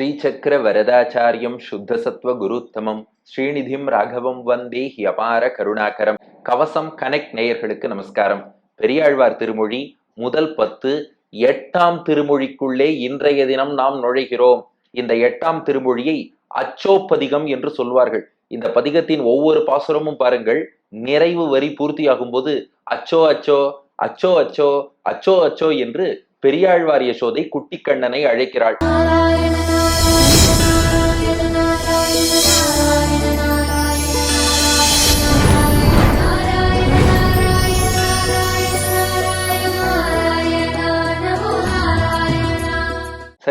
ஸ்ரீசக்கர வரதாச்சாரியம் சுத்தசத்வ குருத்தமம். ஸ்ரீநிதிம் ராகவம் வந்தே ஹியபார கருணாகரம். கவசம் கனெக்ட் நேயர்களுக்கு நமஸ்காரம். பெரியாழ்வார் திருமொழி முதல் பத்து எட்டாம் திருமொழிக்குள்ளே இன்றைய தினம் நாம் நுழைகிறோம். இந்த எட்டாம் திருமொழியை அச்சோப்பதிகம் என்று சொல்வார்கள். இந்த பதிகத்தின் ஒவ்வொரு பாசுரமும் பாருங்கள் நிறைவு வரி பூர்த்தியாகும் போது அச்சோ அச்சோ அச்சோ அச்சோ அச்சோ அச்சோ என்று பெரியாழ்வார் யசோதை குட்டிக்கண்ணனை அழைக்கிறாள்.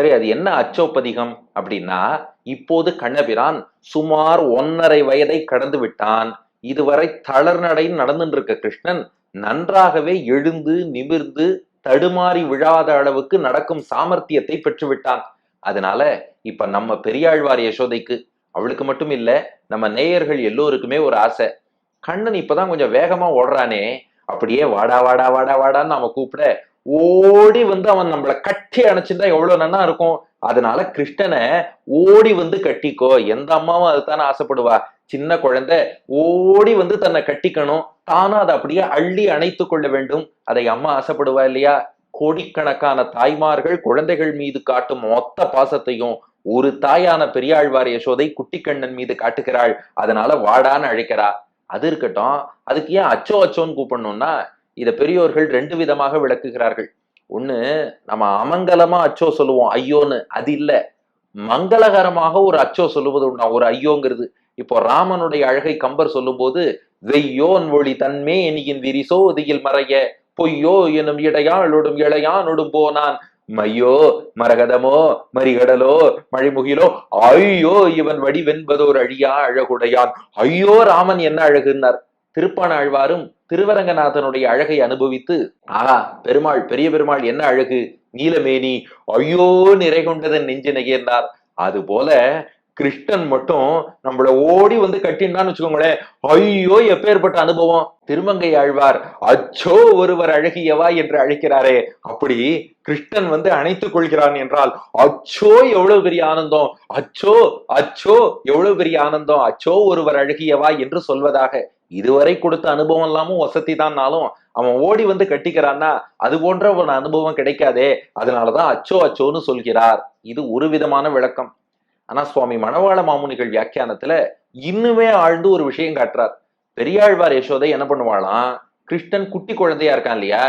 சரி அது என்ன அச்சோப்பதிகம் அப்படின்னா இப்போது கண்ணபிரான் சுமார் ஒன்னரை வயதை கடந்து விட்டான். இதுவரை தளர்நடை நடந்துட்டு இருக்க கிருஷ்ணன் நன்றாகவே எழுந்து நிமிர்ந்து தடுமாறி விழாத அளவுக்கு நடக்கும் சாமர்த்தியத்தை பெற்றுவிட்டான். அதனால இப்ப நம்ம பெரியாழ்வார் யசோதைக்கு அவளுக்கு மட்டும் இல்ல நம்ம நேயர்கள் எல்லோருக்குமே ஒரு ஆசை. கண்ணன் இப்பதான் கொஞ்சம் வேகமா ஓடுறானே அப்படியே வாடா வாடா வாடா வாடான்னு நாம கூப்பிட ஓடி வந்து அவன் நம்மள கட்டி அணைச்சிருந்தா எவ்வளவு நன்னா இருக்கும்? அதனால கிருஷ்ணனை ஓடி வந்து கட்டிக்கோ. எந்த அம்மாவும் அதுதானே ஆசைப்படுவா. சின்ன குழந்தை ஓடி வந்து தன்னை கட்டிக்கணும். தானும் அதை அப்படியே அள்ளி அணைத்து கொள்ள வேண்டும். அதை அம்மா ஆசைப்படுவா இல்லையா? கோடிக்கணக்கான தாய்மார்கள் குழந்தைகள் மீது காட்டும் மொத்த பாசத்தையும் ஒரு தாயான பெரியாழ்வார் யசோதை குட்டிக்கண்ணன் மீது காட்டுகிறாள். அதனால வாடான்னு அழைக்கிறா. அது இருக்கட்டும். அதுக்கு ஏன் அச்சோ அச்சோன்னு கூப்பிடணும்னா இத பெரியோர்கள் ரெண்டு விதமாக விளக்குகிறார்கள். ஒண்ணு நம்ம அமங்கலமா அச்சோ சொல்லுவோம் ஐயோன்னு. அது இல்ல. மங்களகரமாக ஒரு அச்சோ சொல்லுவது உண்டா? ஒரு ஐயோங்கிறது. இப்போ ராமனுடைய அழகை கம்பர் சொல்லும் போது வெய்யோன் ஒளி தன்மே எனியின் விரிசோதியில் மறைய. பொய்யோ எனும் இடையாளொடும் இளையானொடும் போனான். மையோ மரகதமோ மரிகடலோ மழைமுகிலோ ஐயோ இவன் வடிவென்பதோர் அழியா அழகுடையான். ஐயோ ராமன் என்ன அழகுன்னார்? திருப்பான ஆழ்வாரும் திருவரங்கநாதனுடைய அழகை அனுபவித்து ஆஹா பெருமாள் பெரிய பெருமாள் என்ன அழகு? நீலமேனி ஐயோ நிறை கொண்டதன் நெகிர்ந்தார். அது போல கிருஷ்ணன் மட்டும் நம்மள ஓடி வந்து கட்டினான்னு வச்சுக்கோங்களேன் ஐயோ எப்பேற்பட்ட அனுபவம்? திருமங்கை ஆழ்வார் அச்சோ ஒருவர் அழகியவா? என்று அழைக்கிறாரே. அப்படி கிருஷ்ணன் வந்து அணைத்துக் கொள்கிறான் என்றால் அச்சோ எவ்வளவு பெரிய ஆனந்தம்? அச்சோ அச்சோ எவ்வளவு பெரிய ஆனந்தம்? அச்சோ ஒருவர் அழகியவா? என்று சொல்வதாக இதுவரை கொடுத்த அனுபவம் இல்லாமல் வசதி தான்னாலும் அவன் ஓடி வந்து கட்டிக்கிறான்னா அது போன்ற ஒரு அனுபவம் கிடைக்காதே. அதனாலதான் அச்சோ அச்சோன்னு சொல்கிறார். இது ஒரு விதமான விளக்கம். ஆனா சுவாமி மணவாள மாமுனிகள் வியாக்கியானத்துல இன்னுமே ஆழ்ந்து ஒரு விஷயம் காட்டுறார். பெரியாழ்வார் யசோதை என்ன பண்ணுவாளாம்? கிருஷ்ணன் குட்டி குழந்தையா இருக்கான் இல்லையா?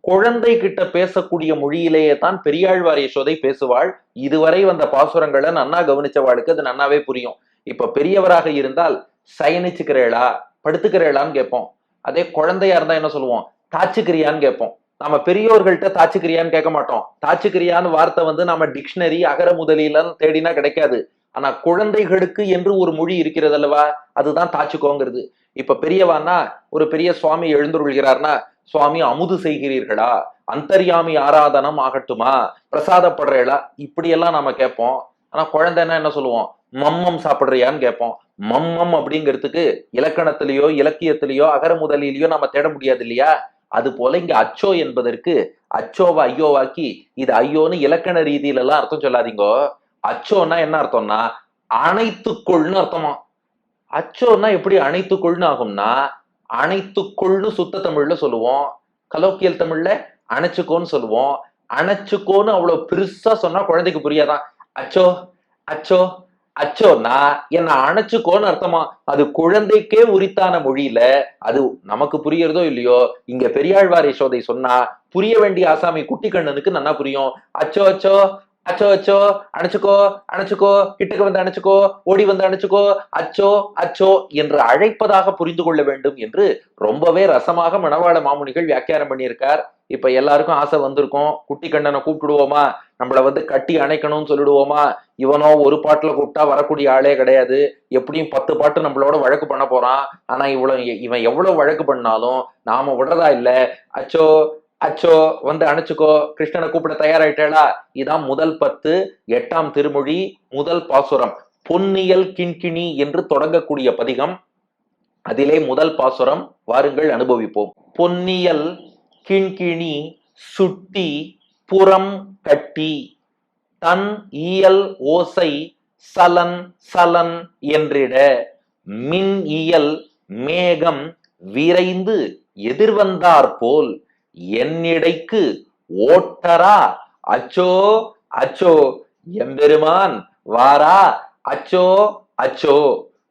குழந்தை கிட்ட பேசக்கூடிய மொழியிலேயே தான் பெரியாழ்வார் யசோதை பேசுவாள். இதுவரை வந்த பாசுரங்களை நன்னா கவனிச்சவாளுக்கு அது நன்னாவே புரியும். இப்ப பெரியவராக இருந்தால் சயனிச்சுக்கிறேளா? படுத்துக்கிறீங்களான்னு கேட்போம். அதே குழந்தையா இருந்தா என்ன சொல்லுவோம்? தாச்சுக்கிறியான்னு கேட்போம். நாம பெரியோர்கள்ட்ட தாச்சுக்கிறியான்னு கேட்க மாட்டோம். தாச்சுக்கிறியான்னு வார்த்தை வந்து நம்ம டிக்ஷனரி அகர முதலிலாம் தேடினா கிடைக்காது. ஆனா குழந்தைகளுக்கு என்று ஒரு மொழி இருக்கிறது அல்லவா? அதுதான் தாச்சுக்கோங்கிறது. இப்ப பெரியவான்னா ஒரு பெரிய சுவாமி எழுந்துருள்கிறார்னா சுவாமி அமுது செய்கிறீர்களா? அந்தர்யாமி ஆராதனம் ஆகட்டுமா? பிரசாதப்படுறீங்களா இப்படியெல்லாம் நாம கேட்போம். ஆனா குழந்தைன்னா என்ன சொல்லுவோம்? மம்மம் சாப்பிடுறியான்னு கேட்போம். மம்மம் அப்படிங்கிறதுக்கு இலக்கணத்திலேயோ இலக்கியத்திலேயோ அகர முதலிலேயோ நம்ம தேட முடியாது இல்லையா? அது போல இங்க அச்சோ என்பதற்கு அச்சோவை ஐயோவாக்கி இது ஐயோன்னு இலக்கண ரீதியில எல்லாம் அர்த்தம் சொல்லாதீங்கோ. அச்சோன்னா என்ன அர்த்தம்னா அனைத்துக்குள்னு அர்த்தமா? அச்சோன்னா எப்படி அனைத்துக்குள்னு ஆகும்னா அனைத்துக்குள்னு சுத்த தமிழ்ல சொல்லுவோம். கலோக்கியல் தமிழ்ல அணைச்சுக்கோன்னு சொல்லுவோம். அணைச்சுக்கோன்னு அவ்வளவு பெருசா சொன்னா குழந்தைக்கு புரியாதான் அச்சோ அச்சோ அச்சோன்னா என்ன அணைச்சுக்கோன்னு அர்த்தமா? அது குழந்தைக்கே உரித்தான மொழியில அது நமக்கு புரியறதோ இல்லையோ இங்க பெரியாழ்வார் யசோதை சொன்னா புரிய வேண்டிய ஆசாமி குட்டி கண்ணனுக்கு நல்லா புரியும். அச்சோ அச்சோ அச்சோ அச்சோ அணைச்சுக்கோ அணைச்சுக்கோ கிட்டக்கு வந்து அணைச்சுக்கோ ஓடி வந்து அணைச்சுக்கோ அச்சோ அச்சோ என்று அழைப்பதாக புரிந்து கொள்ள வேண்டும் என்று ரொம்பவே ரசமாக மணவாள மாமுனிகள் வியாக்கியானம் பண்ணியிருக்கார். இப்ப எல்லாருக்கும் ஆசை வந்திருக்கும். குட்டி கண்ணனை கூப்பிடுவோமா நம்மள வந்து கட்டி அணைக்கணும்னு சொல்லிடுவோமா? இவனோ ஒரு பாட்டுல கூப்பிட்டா வரக்கூடிய ஆளே கிடையாது. எப்படியும் பத்து பாட்டு நம்மளோட வழக்கு பண்ண போறான். ஆனா இவ்வளவு இவன் எவ்வளவு வழக்கு பண்ணாலும் நாம விடுறதா இல்ல. அச்சோ அச்சோ வந்து அணைச்சுக்கோ கிருஷ்ணனை கூப்பிட தயாராயிட்டேளா இதான் முதல் பத்து எட்டாம் திருமொழி முதல் பாசுரம். பொன்னியல் கிண்கிணி என்று தொடங்கக்கூடிய பதிகம். அதிலே முதல் பாசுரம் வாருங்கள் அனுபவிப்போம். பொன்னியல் கிண்கிணி சுட்டி புறம் கட்டி தன் இயல் ஓசை சலன் சலன் என்றிட மின் இயல் மேகம் விரைந்து எதிர்வந்தார் போல் என்னிடைக்கு ஓட்டரா? அச்சோ அச்சோ எம்பெருமான் வாரா? அச்சோ அச்சோ.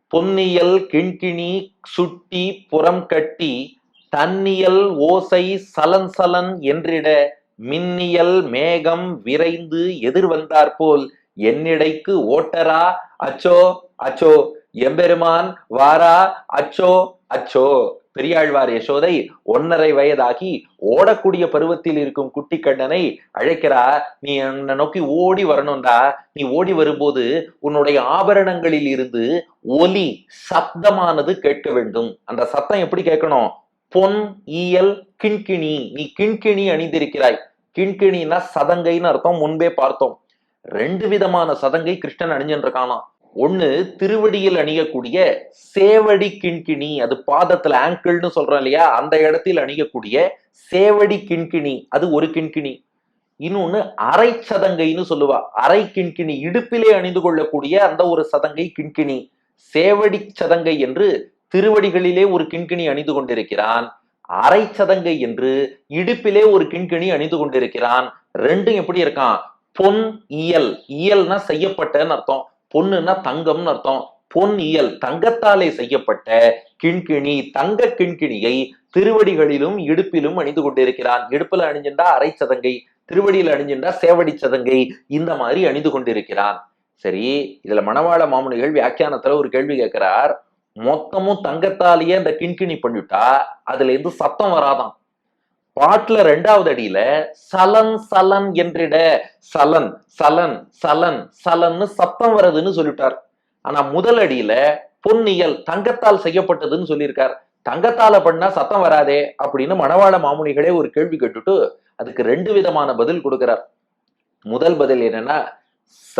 பொன்னியல் கிண்கிணி சுட்டி புறம் கட்டி தன்னியல் ஓசை சலன் சலன் என்றிட மின்னியல் மேகம் விரைந்து எதிர்வந்தார் போல் என்னிடைக்கு ஓட்டரா? அச்சோ அச்சோ. எம்பெருமான் வாரா? அச்சோ அச்சோ. பெரியாழ்வார் யசோதை ஒன்னரை வயதாகி ஓடக்கூடிய பருவத்தில் இருக்கும் குட்டி கண்ணனை அழைக்கிறா நீ என்னை நோக்கி ஓடி வரணும்டா. நீ ஓடி வரும்போது உன்னுடைய ஆபரணங்களில் இருந்து ஒலி சப்தமானது கேட்க வேண்டும். அந்த சத்தம் எப்படி கேட்கணும்? பொன் ஈயல் கிண்கிணி. நீ கிண்கிணி அணிந்திருக்கிறாய். கிண்கிணின்னா சதங்கைன்னு அர்த்தம். முன்பே பார்த்தோம். ரெண்டு விதமான சதங்கை கிருஷ்ணன் அணிஞ்சிருக்கானாம் ஒண்ணு திருவடியில் அணியக்கூடிய சேவடி கிண்கிணி அது பாதத்துல ஆங்கிள்னு சொல்றோம் இல்லையா? அந்த இடத்தில் அணியக்கூடிய சேவடி கிண்கிணி அது ஒரு கிண்கிணி. இன்னொன்னு அரை சதங்கைன்னு சொல்லுவா. அரை கிண்கிணி இடுப்பிலே அணிந்து கொள்ளக்கூடிய அந்த ஒரு சதங்கை கிண்கிணி. சேவடி சதங்கை என்று திருவடிகளிலே ஒரு கிண்கிணி அணிந்து கொண்டிருக்கிறான். அரை சதங்கை என்று இடுப்பிலே ஒரு கிண்கிணி அணிந்து கொண்டிருக்கிறான். ரெண்டும் எப்படி இருக்கான்? பொன் இயல். இயல்னா செய்யப்பட்டன்னு அர்த்தம். பொண்ணுன்னா தங்கம்னு அர்த்தம். பொன் இயல் தங்கத்தாலே செய்யப்பட்ட கிண்கிணி தங்க கிண்கிணியை திருவடிகளிலும் இடுப்பிலும் அணிந்து கொண்டிருக்கிறான். இடுப்புல அணிஞ்சின்றா அரை சதங்கை திருவடியில் அணிஞ்சின்றா சேவடி சதங்கை இந்த மாதிரி அணிந்து கொண்டிருக்கிறான். சரி இதுல மணவாள மாமுனிகள் வியாக்கியானத்துல ஒரு கேள்வி கேட்கிறார். மொத்தமும் தங்கத்தாலேயே அந்த கிண்கிணி பண்ணிட்டா அதுல இருந்து சத்தம் வராதாம். பாட்டுல ரெண்டாவது அடியில சலன் சலன் என்றிட. சலன் சலன் சலன் சலன்னு சத்தம் வருதுன்னு சொல்லிட்டார். ஆனா முதல் அடியில பொன்னியல் தங்கத்தால் செய்யப்பட்டதுன்னு சொல்லியிருக்கார். தங்கத்தால பண்ணா சத்தம் வராதே அப்படின்னு மணவாள மாமுனிகளே ஒரு கேள்வி கேட்டுட்டு அதுக்கு ரெண்டு விதமான பதில் கொடுக்கிறார். முதல் பதில் என்னன்னா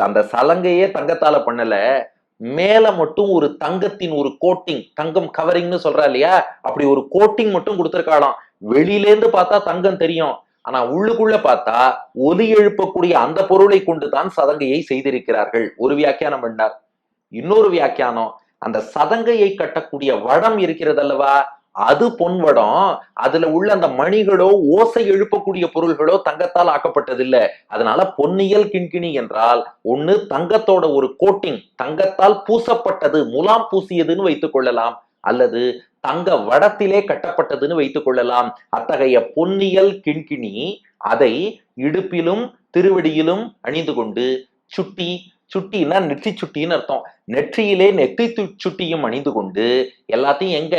அந்த சலங்கையே தங்கத்தால பண்ணல. மேல மட்டும் ஒரு தங்கத்தின் ஒரு கோட்டிங் தங்கம் கவரிங்னு சொல்றா இல்லையா? அப்படி ஒரு கோட்டிங் மட்டும் கொடுத்துருக்காளாம். வெளியிலேருந்து பார்த்தா தங்கம் தெரியும். ஆனா உள்ளுக்குள்ள பார்த்தா ஒலி எழுப்பக்கூடிய அந்த பொருளை கொண்டுதான் சதங்கையை செய்திருக்கிறார்கள். ஒரு வியாக்கியானம் பண்ணார். இன்னொரு வியாக்கியானம் அந்த சதங்கையை கட்டக்கூடிய வடம் இருக்கிறது அல்லவா அது பொன் வடம். அதுல உள்ள அந்த மணிகளோ ஓசை எழுப்பக்கூடிய பொருள்களோ தங்கத்தால் ஆக்கப்பட்டதில்லை. அதனால பொன்னியல் கிண்கிணி என்றால் ஒண்ணு தங்கத்தோட ஒரு கோட்டிங் தங்கத்தால் பூசப்பட்டது முலாம் பூசியதுன்னு வைத்துக் கொள்ளலாம். அல்லது தங்க வடத்திலே கட்டப்பட்டதுன்னு வைத்துக் கொள்ளலாம். அத்தகைய பொன்னியல் கிண்கிணி அதை இடுப்பிலும் திருவடியிலும் அணிந்து கொண்டு சுட்டி சுட்டின்னா நெற்றி சுட்டின்னு அர்த்தம். நெற்றியிலே நெற்றி சுட்டியும் அணிந்து கொண்டு எல்லாத்தையும் எங்க?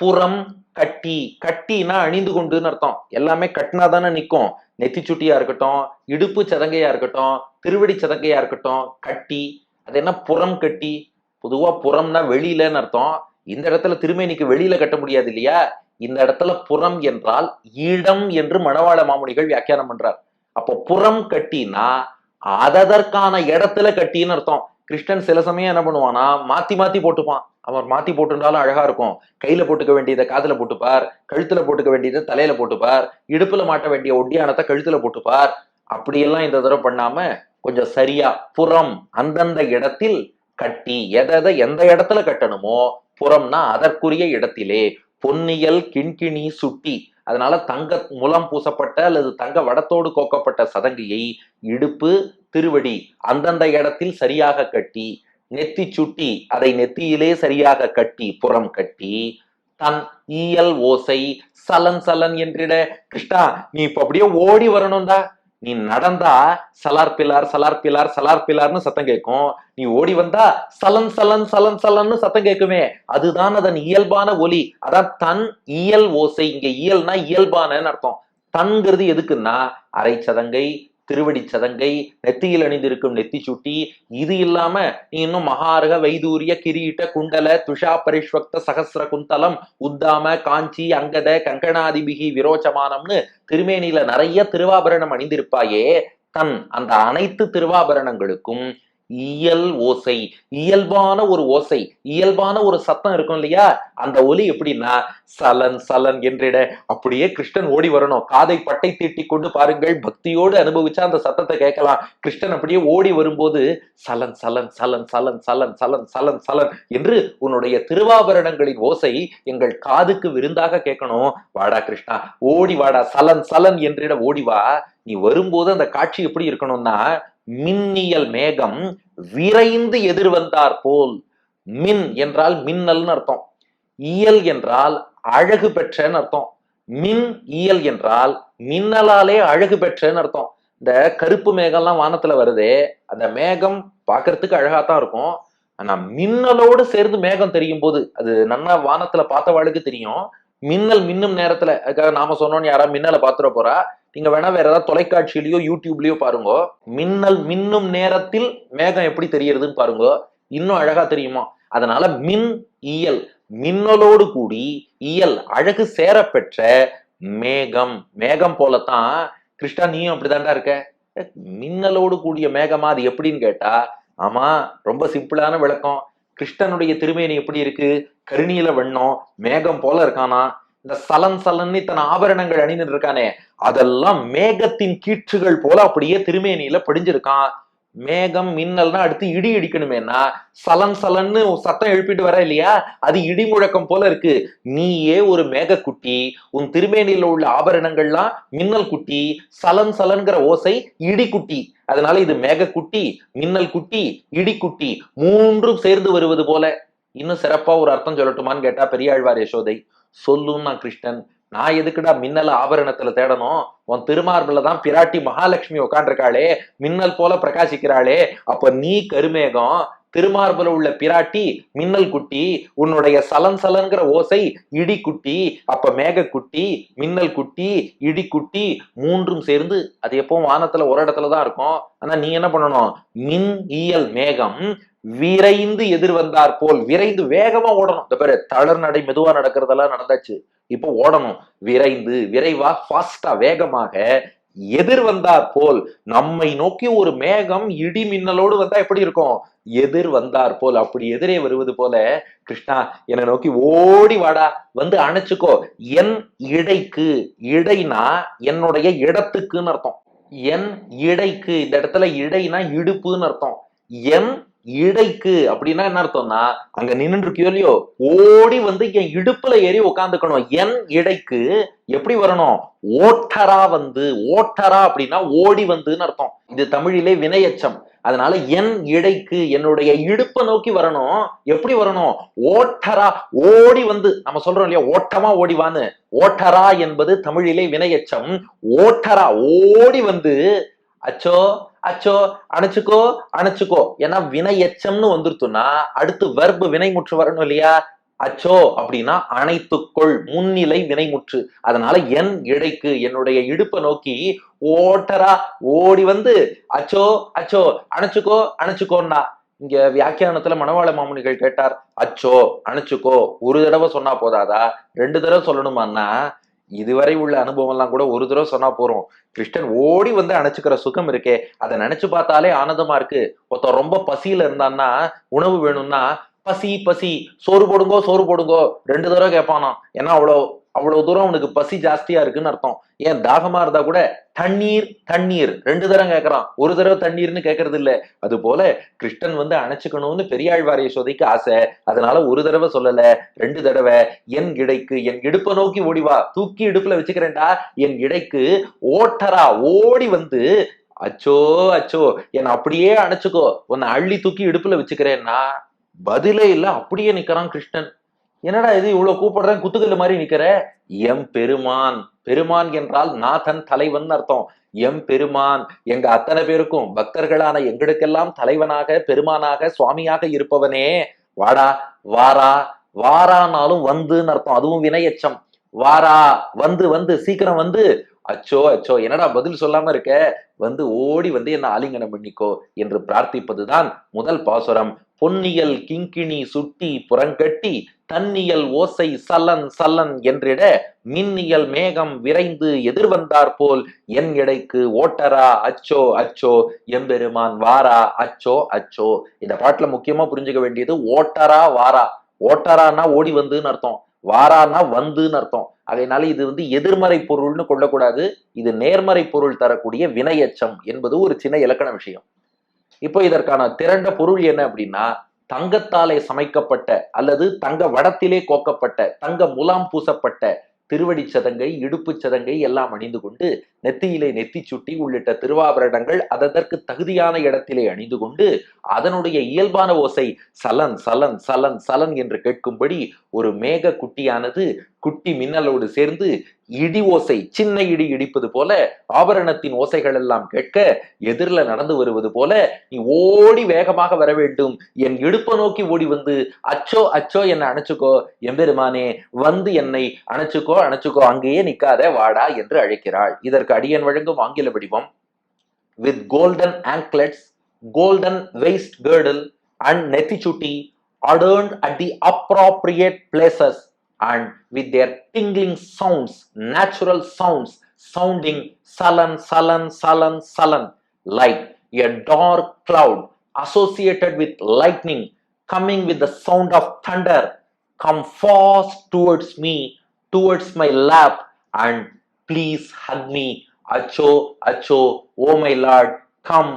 புறம் கட்டி கட்டினா அணிந்து கொண்டுன்னு அர்த்தம். எல்லாமே கட்டினா தானே நிற்கும் நெத்தி சுட்டியா இருக்கட்டும் இடுப்பு சதங்கையா இருக்கட்டும் திருவடி சதங்கையா இருக்கட்டும் கட்டி அது என்ன புறம் கட்டி? பொதுவா புறம்னா வெளியிலன்னு அர்த்தம். இந்த இடத்துல திருமேனிக்கு வெளியில கட்ட முடியாது இல்லையா? இந்த இடத்துல புறம் என்றால் இடம் என்று மணவாள மாமுனிகள் வியாக்கியானம் பண்றார். அப்போ புறம் கட்டினா அததற்கான இடத்துல கட்டின்னு அர்த்தம். கிருஷ்ணன் சில சமயம் என்ன பண்ணுவானா மாத்தி மாத்தி போட்டுப்பான். அவர் மாத்தி போட்டுட்டாலும் அழகா இருக்கும். கையில போட்டுக்க வேண்டியதை காதுல போட்டுப்பார் கழுத்துல போட்டுக்க வேண்டியதை தலையில போட்டுப்பார் இடுப்புல மாட்ட வேண்டிய ஒட்டியானத்தை கழுத்துல போட்டுப்பார். அப்படியெல்லாம் இந்த தடவை பண்ணாம கொஞ்சம் சரியா புறம் அந்தந்த இடத்தில் கட்டி எதை எந்த இடத்துல கட்டணுமோ புறம்னா அதற்குரிய இடத்திலே பொன்னியல் கிண்கிணி சுட்டி. அதனால தங்க முலம் பூசப்பட்ட அல்லது தங்க வடத்தோடு கோக்கப்பட்ட சதங்கியை இடுப்பு திருவடி அந்தந்த இடத்தில் சரியாக கட்டி நெத்தி சுட்டி அதை நெத்தியிலே சரியாக கட்டி புறம் கட்டி தன் ஈயல் ஓசை சலன் சலன் என்றிட கிருஷ்ணா நீ இப்ப அப்படியே ஓடி வரணும்டா. நீ நடந்தா சலார் பிலார் சலார் பிலார் சலார் பிலார்னு சத்தம் கேட்கும் நீ ஓடி வந்தா சலன் சலன் சலன் சலன்னு சத்தம் கேட்குமே அதுதான் அதன் இயல்பான ஒலி. அதான் தன் இயல் ஓசை. இங்க இயல்னா இயல்பானன்னு அர்த்தம். தன்கிறது எதுக்குன்னா அரை சதங்கை திருவடி சதங்கை நெத்தியில் அணிந்திருக்கும் நெத்தி சுட்டி இது இல்லாம நீ இன்னும் மகாரக வைதூரிய கிரீட்ட குண்டல துஷா பரிஷ்வக்த சகசிர குந்தலம் உத்தாம காஞ்சி அங்கத கங்கணாதிபிகி விரோச்சமானம்னு திருமேனியில நிறைய திருவாபரணம் அணிந்திருப்பாயே தன் அந்த அனைத்து திருவாபரணங்களுக்கும் இயல் ஓசை. இயல்பான ஒரு ஓசை. இயல்பான ஒரு சத்தம் இருக்கும் இல்லையா? அந்த ஒலி எப்படின்னா சலன் சலன் என்றிட. அப்படியே கிருஷ்ணன் ஓடி வரணும். காதை பட்டை தீட்டி கொண்டு பாருங்கள் பக்தியோடு அனுபவிச்சா அந்த சத்தத்தை கேட்கலாம். கிருஷ்ணன் அப்படியே ஓடி வரும்போது சலன் சலன் சலன் சலன் சலன் சலன் சலன் சலன் என்று உன்னுடைய திருவாபரணங்களின் ஓசை எங்கள் காதுக்கு விருந்தாக கேட்கணும். வாடா கிருஷ்ணா ஓடி வாடா சலன் சலன் என்றிட ஓடி வா. நீ வரும்போது அந்த காட்சி எப்படி இருக்கணும்னா மின்னியல் மேகம் விரைந்து எதிர்வந்தார் போல். மின் என்றால் மின்னல்னு அர்த்தம். இயல் என்றால் அழகு பெற்றன்னு அர்த்தம். மின் இயல் என்றால் மின்னலாலே அழகு பெற்றன்னு அர்த்தம். இந்த கருப்பு மேகம்லாம் வானத்துல வருதே அந்த மேகம் பார்க்கறதுக்கு அழகாத்தான் இருக்கும். ஆனா மின்னலோடு சேர்ந்து மேகம் தெரியும் போது அது நன்னா வானத்துல பார்த்தவாளுக்கு தெரியும். மின்னல் மின்னும் நேரத்துல அதுக்காக நாம சொன்னோன்னு யாரா மின்னலை பாத்துட போறா? நீங்க வேணா வேற ஏதாவது தொலைக்காட்சியிலயோ யூடியூப்லயோ பாருங்க. மின்னல் மின்னும் நேரத்தில் மேகம் எப்படி தெரியறதுன்னு பாருங்க. இன்னும் அழகா தெரியுமா? அதனால மின் இயல் மின்னலோடு கூடி இயல் அழகு சேரப்பெற்ற மேகம். மேகம் போலத்தான். கிருஷ்ணா நீயும் அப்படிதான்டா இருக்க? ஏ, மின்னலோடு கூடிய மேகமா? அது எப்படின்னு கேட்டா ஆமா ரொம்ப சிம்பிளான விளக்கம். கிருஷ்ணனுடைய திருமேனி எப்படி இருக்கு? கருணியில வண்ணம். மேகம் போல இருக்கானா? இந்த சலன் சலன்னு இத்தனை ஆபரணங்கள் அணிந்துட்டு இருக்கானே அதெல்லாம் மேகத்தின் கீற்றுகள் போல அப்படியே திருமேனியில படிஞ்சிருக்கான் மேகம் மின்னல்னா அடுத்து இடி இடிக்கணுமேனா சலன் சலன்னு சத்தம் எழுப்பிட்டு வர இல்லையா? அது இடி முழக்கம் போல இருக்கு. நீயே ஒரு மேகக்குட்டி உன் திருமேனியில உள்ள ஆபரணங்கள்லாம் மின்னல் குட்டி சலன் சலன்கிற ஓசை இடி குட்டி. அதனால இது மேகக்குட்டி மின்னல் குட்டி இடி குட்டி மூன்றும் சேர்ந்து வருவது போல. இன்னும் சிறப்பா ஒரு அர்த்தம் சொல்லட்டுமான்னு கேட்டா பெரியாழ்வார் யசோதை. சொல்லுன்னா கிருஷ்ணன் நான் எதுக்குடா மின்னல ஆபரணத்துல தேடணும்? உன் திருமார்பில் தான் பிராட்டி மகாலட்சுமி உட்காண்டிருக்காளே மின்னல் போல பிரகாசிக்கிறாளே அப்ப நீ கருமேகம் திருமார்பல உள்ள பிராட்டி மின்னல் குட்டி உன்னுடைய சலன் சலன்கிற ஓசை இடி குட்டி அப்ப மேக குட்டி மின்னல் குட்டி இடி குட்டி மூன்றும் சேர்ந்து அது எப்பவும் வானத்துல ஒரு இடத்துல தான் இருக்கும். ஆனா நீ என்ன பண்ணணும்? மின் இயல் மேகம் விரைந்து எதிர் வந்தார் போல். விரைந்து வேகமா ஓடணும். இந்த பேரு தளர் நடை மெதுவா நடக்கிறதெல்லாம் நடந்தாச்சு. இப்போ ஓடணும். விரைந்து விரைவா ஃபாஸ்டா வேகமாக எதிர் வந்தார் போல். நம்மை நோக்கி ஒரு மேகம் இடி மின்னலோடு வந்தா எப்படி இருக்கும்? எதிர் வந்தார் போல். அப்படி எதிரே வருவது போல கிருஷ்ணா என்னை நோக்கி ஓடி வாடா. வந்து அணைச்சுக்கோ. என் இடைக்கு இடைனா என்னுடைய இடத்துக்குன்னு அர்த்தம். என் இடைக்கு இந்த இடத்துல இடைனா இடுப்புன்னு அர்த்தம். என் இடைக்கு அப்படின்னா என்ன அர்த்தம்னா அங்க நின்று இருக்கியோ இல்லையோ ஓடி வந்து என் இடுப்புல ஏறி உட்காந்துக்கணும் என் இடைக்கு எப்படி வரணும்? ஓட்டரா வந்து ஓட்டரா அப்படின்னா ஓடி வந்துன்னு அர்த்தம். இது தமிழிலே வினையச்சம். அதனால என் இடைக்கு என்னுடைய இடுப்பை நோக்கி வரணும். எப்படி வரணும்? ஓட்டரா ஓடி வந்து நம்ம சொல்றோம் இல்லையா ஓட்டமா ஓடிவான்னு ஓட்டரா என்பது தமிழிலே வினையச்சம். ஓட்டரா ஓடி வந்து அச்சோ அச்சோ அணைச்சுக்கோ அணைச்சுக்கோ. ஏன்னா வினை எச்சம்னு வந்துருத்துன்னா அடுத்து வெர்பு வினைமுற்று வரணும் இல்லையா? அச்சோ அப்படின்னா அனைத்துக்குள் முன்னிலை வினைமுற்று அதனால என் இடைக்கு என்னுடைய இடுப்பை நோக்கி ஓட்டரா ஓடி வந்து அச்சோ அச்சோ அணைச்சுக்கோ அணைச்சுக்கோன்னா. இங்க வியாக்கியானத்துல மணவாள மாமுனிகள் கேட்டார் அச்சோ அணைச்சுக்கோ. ஒரு தடவை சொன்னா போதாதா? ரெண்டு தடவை சொல்லணுமான்னா இதுவரை உள்ள அனுபவம் எல்லாம் கூட ஒரு தடவை சொன்னா போறோம். கிறிஸ்டன் ஓடி வந்து அணைச்சுக்கிற சுகம் இருக்கே. அதை நினைச்சு பார்த்தாலே ஆனந்தமா இருக்கு. ஒருத்தன் ரொம்ப பசியில இருந்தான்னா உணவு வேணும்னா பசி பசி சோறு போடுங்கோ சோறு போடுங்கோ ரெண்டு தடவை கேட்பானா ஏன்னா அவ்வளோ அவ்வளவு தூரம் அவனுக்கு பசி ஜாஸ்தியா இருக்குன்னு அர்த்தம். ஏன் தாகமா இருந்தா கூட தண்ணீர் தண்ணீர். ரெண்டு தடவை கேட்கறான் ஒரு தடவை தண்ணீர்னு கேட்கறது இல்ல. அது போல கிருஷ்ணன் வந்து அணைச்சுக்கணும்னு பெரியாழ்வார் யசோதைக்கு ஆசை. அதனால ஒரு தடவை சொல்லல ரெண்டு தடவை. என் இடைக்கு என் இடுப்பை நோக்கி ஓடிவா தூக்கி இடுப்புல வச்சுக்கிறேன்டா. என் இடைக்கு ஓட்டரா ஓடி வந்து அச்சோ அச்சோ என்னை அப்படியே அணைச்சுக்கோ. உன்னை அள்ளி தூக்கி இடுப்புல வச்சுக்கிறேன்னா பதிலே இல்ல. அப்படியே நிக்கிறான் கிருஷ்ணன். என்னடா இது இவ்வளவு கூப்பிடுறேன் குத்துக்கல் மாதிரி நிக்கிற? எம் பெருமான். பெருமான் என்றால் நாதன் தலைவன் அர்த்தம். எம் பெருமான். எங்க அத்தனை பேருக்கும் பக்தர்களான எங்களுக்கெல்லாம் தலைவனாக பெருமானாக சுவாமியாக இருப்பவனே. வாடா வாரா. வாரானாலும் வந்துன்னு அர்த்தம். அதுவும் வினையச்சம். வாரா வந்து வந்து சீக்கிரம் வந்து. அச்சோ அச்சோ என்னடா பதில் சொல்லாம இருக்க? வந்து ஓடி வந்து என்ன ஆலிங்கனம் பண்ணிக்கோ என்று பிரார்த்திப்பதுதான் முதல் பாசுரம். பொன்னியல் கிங்கிணி சுட்டி புறங்கட்டி தன்னியல் ஓசை சலன் சலன் என்றிட மின்னியல் மேகம் விரைந்து எதிர்வந்தார் போல் என் எடைக்கு ஓட்டரா அச்சோ அச்சோ எம்பெருமான் வாரா அச்சோ அச்சோ. இந்த பாட்டுல முக்கியமா புரிஞ்சுக்க வேண்டியது ஓட்டரா வாரா. ஓட்டரான்னா ஓடி வந்துன்னு அர்த்தம். வாரான்னா வந்துன்னு அர்த்தம். அதனால இது வந்து எதிர்மறை பொருள்னு கொள்ளக்கூடாது. இது நேர்மறை பொருள் தரக்கூடிய வினையச்சம் என்பது ஒரு சின்ன இலக்கண விஷயம். இப்போ இதற்கான திரண்ட பொருள் என்ன அப்படின்னா தங்கத்தாலே சமைக்கப்பட்ட அல்லது தங்க வடத்திலே கோக்கப்பட்ட தங்க முலாம் பூசப்பட்ட திருவடி சதங்கை இடுப்பு சதங்கை எல்லாம் அணிந்து கொண்டு நெத்தியிலே நெத்தி சுட்டி உள்ளிட்ட திருவாபரணங்கள் அதற்கு தகுதியான இடத்திலே அணிந்து கொண்டு அதனுடைய இயல்பான ஓசை சலன் சலன் சலன் சலன் என்று கேட்கும்படி ஒரு மேக குட்டியானது குட்டி மின்னலோடு சேர்ந்து இடி ஓசை சின்ன இடி இடிப்பது போல ஆபரணத்தின் ஓசைகள் எல்லாம் கேட்க எதிரில் நடந்து வருவது போல நீ ஓடி வேகமாக வர வேண்டும். என் இடுப்பை நோக்கி ஓடி வந்து அச்சோ அச்சோ என்னை அணைச்சுக்கோ எம்பெருமானே வந்து என்னை அணைச்சுக்கோ அணைச்சுக்கோ அங்கேயே நிக்காத வாடா என்று அழைக்கிறாள். இதற்கு அடியன் வழங்கும் ஆங்கில வடிவம் with golden anklets golden waist and நெத்தி சுட்டி adorned at the appropriate places and with their tingling sounds natural sounds sounding sullen sullen sullen sullen like a dark cloud associated with lightning coming with the sound of thunder come fast towards me towards my lap and please hug me acho acho oh my lord come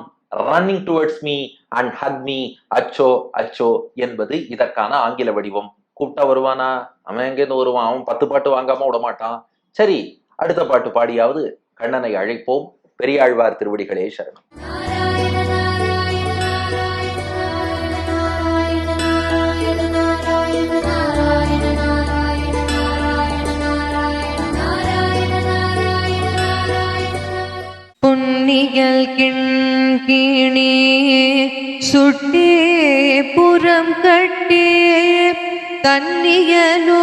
running towards me and hug me அச்சோ அச்சோ என்பது இதற்கான ஆங்கில வடிவம் கூப்பிட்டா வருவானா? அவன் எங்கேருந்து வருவான்? அவன் பத்து பாட்டு வாங்காம விட மாட்டான் சரி அடுத்த பாட்டு பாடியாவது கண்ணனை அழைப்போம். பெரியாழ்வார் திருவடிகளே சரணம். பொன்னிகள் கிண்கிணி சுட்டே புறம் கட்டே தன்னியலோ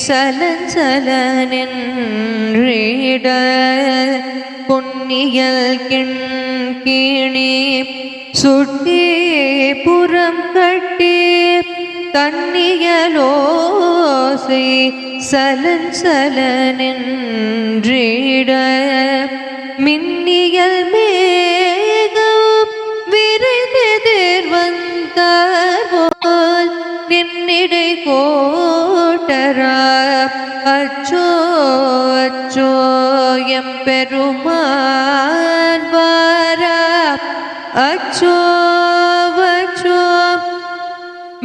சலன் சலனென்றீட புன்னியல் சுட்டே புறம் கட்டே தன்னியலோசை சலன் மின்னியல் மேகம் விரைந்தெதிர் வந்தார் நின்னிடை கோட்டரா. அச்சோ அச்சோ எம்பெருமான் வாரா. அச்சோ அச்சோ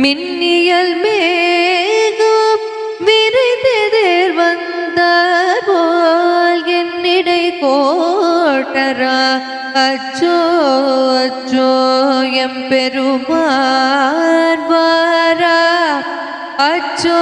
மின்னியல் மேகம் விரைந்தெதிர் வந்தார் போல் என்னிடை கோட்டரா. அச்சோ அச்சோ எம் பெருமான் அச்சோ